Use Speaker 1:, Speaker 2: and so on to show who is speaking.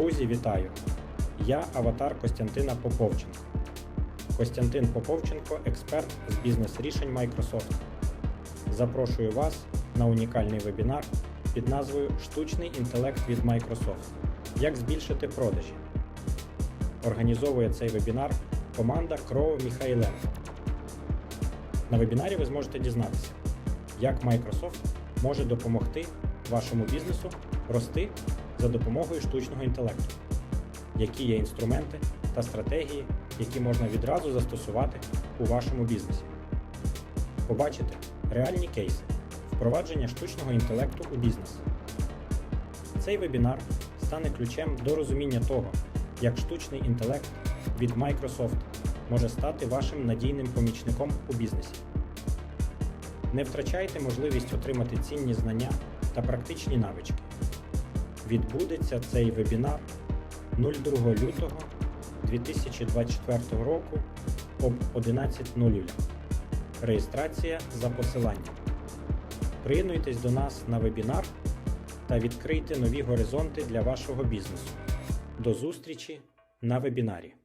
Speaker 1: Друзі, вітаю! Я аватар Костянтина Поповченко. Костянтин Поповченко експерт з бізнес-рішень Microsoft. Запрошую вас на унікальний вебінар під назвою Штучний інтелект від Microsoft. Як збільшити продажі. Організовує цей вебінар команда Кроу Міхайленко. На вебінарі ви зможете дізнатися, як Microsoft може допомогти вашому бізнесу рости за допомогою штучного інтелекту, які є інструменти та стратегії, які можна відразу застосувати у вашому бізнесі. Побачите реальні кейси впровадження штучного інтелекту у бізнес. Цей вебінар стане ключем до розуміння того, як штучний інтелект від Microsoft може стати вашим надійним помічником у бізнесі. Не втрачайте можливість отримати цінні знання та практичні навички. Відбудеться цей вебінар 02 лютого 2024 року об 11.00. Реєстрація за посиланням. Приєднуйтесь до нас на вебінар та відкрийте нові горизонти для вашого бізнесу. До зустрічі на вебінарі!